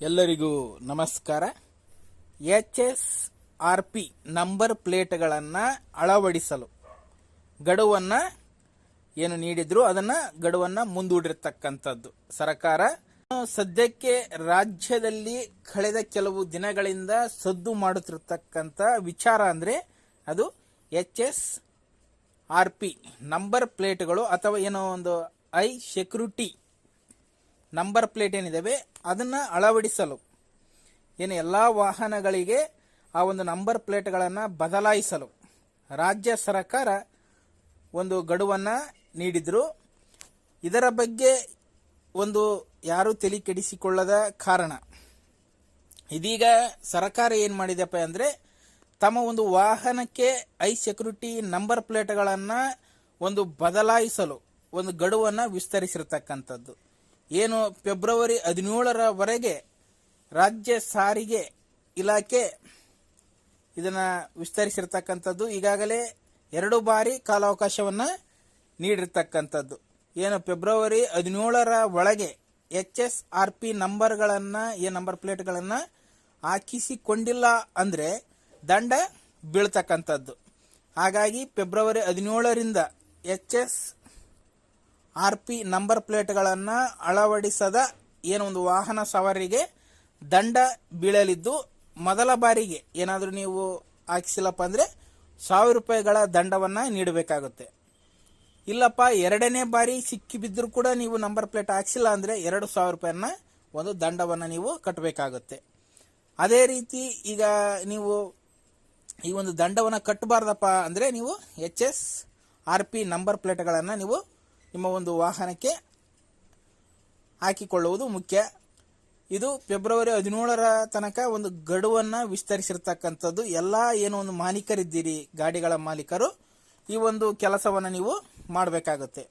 ಎಲ್ಲರಿಗೂ ನಮಸ್ಕಾರ. H S R P number ಪ್ಲೇಟ್ಗಳನ್ನು ಅಳವಡಿಸಲು ಗಡುವನ್ನು ಏನು ನೀಡಿದ್ರು ಅದನ್ನು ಗಡುವನ್ನು ಮುಂದೂಡಿರ್ತಕ್ಕಂಥದ್ದು. ಸರ್ಕಾರ ಸದ್ಯಕ್ಕೆ ರಾಜ್ಯದಲ್ಲಿ ಕಳೆದ ಕೆಲವು ದಿನಗಳಿಂದ ಸದ್ದು ಮಾಡುತ್ತಿರ್ತಕ್ಕಂಥ ವಿಚಾರ ಅಂದರೆ ಅದು H S R P number ಪ್ಲೇಟ್ಗಳು ಅಥವಾ ಏನೋ ಒಂದು ಐ ಸೆಕ್ಯೂರಿಟಿ ನಂಬರ್ ಪ್ಲೇಟ್ ಏನಿದಾವೆ, ಅದನ್ನು ಅಳವಡಿಸಲು. ಏನು ಎಲ್ಲ ವಾಹನಗಳಿಗೆ ಆ ಒಂದು ನಂಬರ್ ಪ್ಲೇಟ್ಗಳನ್ನು ಬದಲಾಯಿಸಲು. ರಾಜ್ಯ ಸರ್ಕಾರ ಒಂದು ಗಡುವನ್ನು ನೀಡಿದ್ರು. ಇದರ ಬಗ್ಗೆ ಒಂದು ಯಾರೂ ತಲೆ ಕೆಡಿಸಿಕೊಳ್ಳದ ಕಾರಣ. ಇದೀಗ ಸರ್ಕಾರ ಏನು ಮಾಡಿದೆಪ್ಪ ಅಂದರೆ, ತಮ್ಮ ಒಂದು ವಾಹನಕ್ಕೆ ಐ ಸೆಕ್ಯೂರಿಟಿ ನಂಬರ್ ಪ್ಲೇಟ್ಗಳನ್ನು ಒಂದು ಬದಲಾಯಿಸಲು, ಒಂದು ಗಡುವನ್ನು ವಿಸ್ತರಿಸಿರ್ತಕ್ಕಂಥದ್ದು. ಏನು ಫೆಬ್ರವರಿ ಹದಿನೇಳರವರೆಗೆ ರಾಜ್ಯ ಸಾರಿಗೆ ಇಲಾಖೆ ಇದನ್ನು ವಿಸ್ತರಿಸಿರ್ತಕ್ಕಂಥದ್ದು. ಈಗಾಗಲೇ ಎರಡು ಬಾರಿ ಕಾಲಾವಕಾಶವನ್ನು ನೀಡಿರ್ತಕ್ಕಂಥದ್ದು. ಏನು ಫೆಬ್ರವರಿ ಹದಿನೇಳರ ಒಳಗೆ ಎಚ್ ಎಸ್ ಆರ್ ಪಿ ನಂಬರ್ಗಳನ್ನು ಈ ನಂಬರ್ ಪ್ಲೇಟ್ಗಳನ್ನು ಹಾಕಿಸಿಕೊಂಡಿಲ್ಲ ಅಂದರೆ ದಂಡ ಬೀಳ್ತಕ್ಕಂಥದ್ದು. ಹಾಗಾಗಿ ಫೆಬ್ರವರಿ ಹದಿನೇಳರಿಂದ H S R P number ಪ್ಲೇಟ್ಗಳನ್ನು ಅಳವಡಿಸದ ಏನೊಂದು ವಾಹನ ಸವಾರಿಗೆ ದಂಡ ಬೀಳಲಿದ್ದು, ಮೊದಲ ಬಾರಿಗೆ ಏನಾದರೂ ನೀವು ಹಾಕಿಸಿಲ್ಲಪ್ಪ ಅಂದರೆ ಸಾವಿರ ರೂಪಾಯಿಗಳ ದಂಡವನ್ನು ನೀಡಬೇಕಾಗುತ್ತೆ. ಇಲ್ಲಪ್ಪ, ಎರಡನೇ ಬಾರಿ ಸಿಕ್ಕಿ ಬಿದ್ದರೂ ಕೂಡ ನೀವು ನಂಬರ್ ಪ್ಲೇಟ್ ಹಾಕ್ಸಿಲ್ಲ ಅಂದರೆ ಎರಡು ಸಾವಿರ ರೂಪಾಯಿನ ಒಂದು ದಂಡವನ್ನು ನೀವು ಕಟ್ಟಬೇಕಾಗುತ್ತೆ. ಅದೇ ರೀತಿ ಈಗ ನೀವು ಈ ಒಂದು ದಂಡವನ್ನು ಕಟ್ಟಬಾರ್ದಪ್ಪ ಅಂದರೆ ನೀವು H S R P number ಪ್ಲೇಟ್ಗಳನ್ನು ನೀವು ನಿಮ್ಮ ಒಂದು ವಾಹನಕ್ಕೆ ಹಾಕಿಕೊಳ್ಳುವುದು ಮುಖ್ಯ. ಇದು ಫೆಬ್ರವರಿ ಹದಿನೇಳರ ತನಕ ಒಂದು ಗಡುವನ್ನು ವಿಸ್ತರಿಸಿರ್ತಕ್ಕಂಥದ್ದು. ಎಲ್ಲ ಏನು ಒಂದು ಮಾಲೀಕರಿದ್ದೀರಿ, ಗಾಡಿಗಳ ಮಾಲೀಕರು, ಈ ಒಂದು ಕೆಲಸವನ್ನು ನೀವು ಮಾಡಬೇಕಾಗುತ್ತೆ.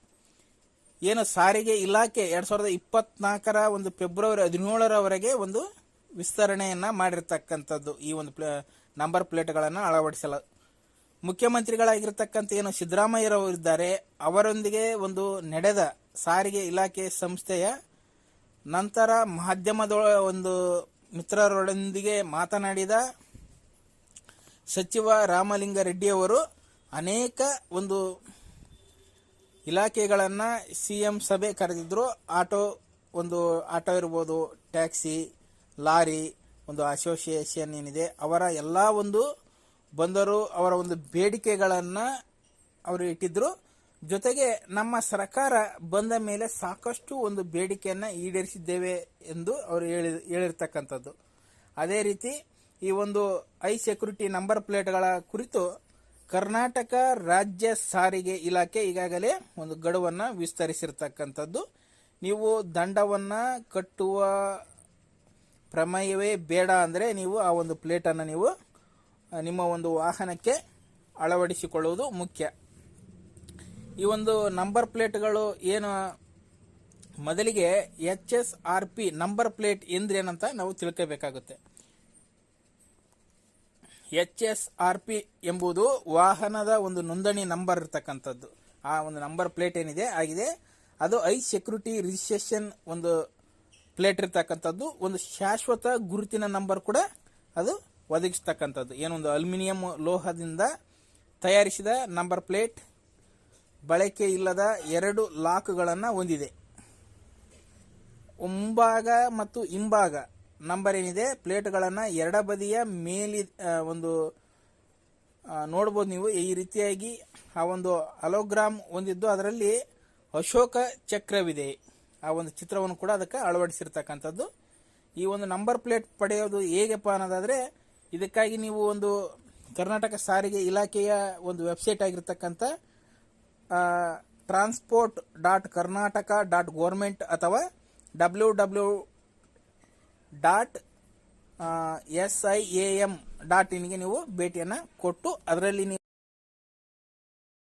ಏನು ಸಾರಿಗೆ ಇಲಾಖೆ ಎರಡು ಸಾವಿರದ ಇಪ್ಪತ್ನಾಲ್ಕರ ಒಂದು ಫೆಬ್ರವರಿ ಹದಿನೇಳರವರೆಗೆ ಒಂದು ವಿಸ್ತರಣೆಯನ್ನು ಮಾಡಿರ್ತಕ್ಕಂಥದ್ದು. ಈ ಒಂದು ಪ್ಲೇ, ನಂಬರ್ ಪ್ಲೇಟ್ಗಳನ್ನು ಅಳವಡಿಸಲು ಮುಖ್ಯಮಂತ್ರಿಗಳಾಗಿರ್ತಕ್ಕಂಥ ಏನು ಸಿದ್ದರಾಮಯ್ಯರವರು ಇದ್ದಾರೆ, ಅವರೊಂದಿಗೆ ಒಂದು ನಡೆದ ಸಾರಿಗೆ ಇಲಾಖೆ ಸಂಸ್ಥೆಯ ನಂತರ ಮಾಧ್ಯಮದ, ಒಂದು ಮಿತ್ರರೊಂದಿಗೆ ಮಾತನಾಡಿದ ಸಚಿವ ರಾಮಲಿಂಗಾರೆಡ್ಡಿಯವರು ಅನೇಕ ಒಂದು ಇಲಾಖೆಗಳನ್ನು ಸಿ ಎಂ ಸಭೆ ಕರೆದಿದ್ದರು ಆಟೋ ಒಂದು ಆಟೋ ಇರ್ಬೋದು, ಟ್ಯಾಕ್ಸಿ, ಲಾರಿ, ಒಂದು ಅಸೋಸಿಯೇಷನ್ ಏನಿದೆ, ಅವರ ಎಲ್ಲ ಒಂದು ಬಂದರು ಅವರ ಒಂದು ಬೇಡಿಕೆಗಳನ್ನು ಅವರು ಇಟ್ಟಿದ್ರು. ಜೊತೆಗೆ ನಮ್ಮ ಸರ್ಕಾರ ಬಂದ ಮೇಲೆ ಸಾಕಷ್ಟು ಒಂದು ಬೇಡಿಕೆಯನ್ನು ಈಡೇರಿಸಿದ್ದೇವೆ ಎಂದು ಅವರು ಹೇಳಿ, ಹೇಳಿರ್ತಕ್ಕಂಥದ್ದು. ಅದೇ ರೀತಿ ಈ ಒಂದು ಐ ಸೆಕ್ಯೂರಿಟಿ ನಂಬರ್ ಪ್ಲೇಟ್ಗಳ ಕುರಿತು ಕರ್ನಾಟಕ ರಾಜ್ಯ ಸಾರಿಗೆ ಇಲಾಖೆ ಈಗಾಗಲೇ ಒಂದು ಗಡುವನ್ನು ವಿಸ್ತರಿಸಿರ್ತಕ್ಕಂಥದ್ದು. ನೀವು ದಂಡವನ್ನು ಕಟ್ಟುವ ಪ್ರಮೇಯವೇ ಬೇಡ ಅಂದರೆ ನೀವು ಆ ಒಂದು ಪ್ಲೇಟನ್ನು ನೀವು ನಿಮ್ಮ ಒಂದು ವಾಹನಕ್ಕೆ ಅಳವಡಿಸಿಕೊಳ್ಳುವುದು ಮುಖ್ಯ. ಈ ಒಂದು ನಂಬರ್ ಪ್ಲೇಟ್ಗಳು ಏನು, ಮೊದಲಿಗೆ H S R P number plate ಎಂದ್ರೇನಂತ ನಾವು ತಿಳ್ಕೋಬೇಕಾಗುತ್ತೆ. ಎಚ್ ಎಸ್ ಆರ್ ಪಿ ಎಂಬುದು ವಾಹನದ ಒಂದು ನೋಂದಣಿ ನಂಬರ್ ಇರತಕ್ಕಂಥದ್ದು. ಆ ಒಂದು ನಂಬರ್ ಪ್ಲೇಟ್ ಏನಿದೆ, ಆಗಿದೆ. ಅದು ಐ ಸೆಕ್ಯೂರಿಟಿ ರಿಜಿಸ್ಟ್ರೇಷನ್ ಒಂದು ಪ್ಲೇಟ್ ಇರ್ತಕ್ಕಂಥದ್ದು. ಒಂದು ಶಾಶ್ವತ ಗುರುತಿನ ನಂಬರ್ ಕೂಡ ಅದು ಒದಗಿಸ್ತಕ್ಕಂಥದ್ದು. ಏನೊಂದು ಅಲ್ಯೂಮಿನಿಯಂ ಲೋಹದಿಂದ ತಯಾರಿಸಿದ ನಂಬರ್ ಪ್ಲೇಟ್ ಬಳಕೆ ಇಲ್ಲದ ಎರಡು ಲಾಕ್ಗಳನ್ನು ಹೊಂದಿದೆ. ಮುಂಭಾಗ ಮತ್ತು ಹಿಂಭಾಗ ನಂಬರ್ ಏನಿದೆ? ಪ್ಲೇಟ್ಗಳನ್ನು ಎಡಬದಿಯ ಮೇಲಿ ಒಂದು ನೋಡ್ಬೋದು ನೀವು. ಈ ರೀತಿಯಾಗಿ ಆ ಒಂದು ಅಲೋಗ್ರಾಮ್ ಹೊಂದಿದ್ದು. ಅದರಲ್ಲಿ ಅಶೋಕ ಚಕ್ರವಿದೆ. ಆ ಒಂದು ಚಿತ್ರವನ್ನು ಕೂಡ ಅದಕ್ಕೆ ಅಳವಡಿಸಿರ್ತಕ್ಕಂಥದ್ದು. ಈ ಒಂದು ನಂಬರ್ ಪ್ಲೇಟ್ ಪಡೆಯೋದು ಹೇಗಪ್ಪ ಅನ್ನೋದಾದರೆ ಇದಕ್ಕಾಗಿ ನೀವು ಒಂದು ಕರ್ನಾಟಕ ಸಾರಿಗೆ ಇಲಾಖೆಯ ಒಂದು ವೆಬ್ಸೈಟ್ ಆಗಿರ್ತಕ್ಕಂಥ transport dot Karnataka dot government ಅಥವಾ W W dot S I A M dot ಇನ್ಗೆ ನೀವು ಭೇಟಿಯನ್ನು ಕೊಟ್ಟು, ಅದರಲ್ಲಿ ನೀವು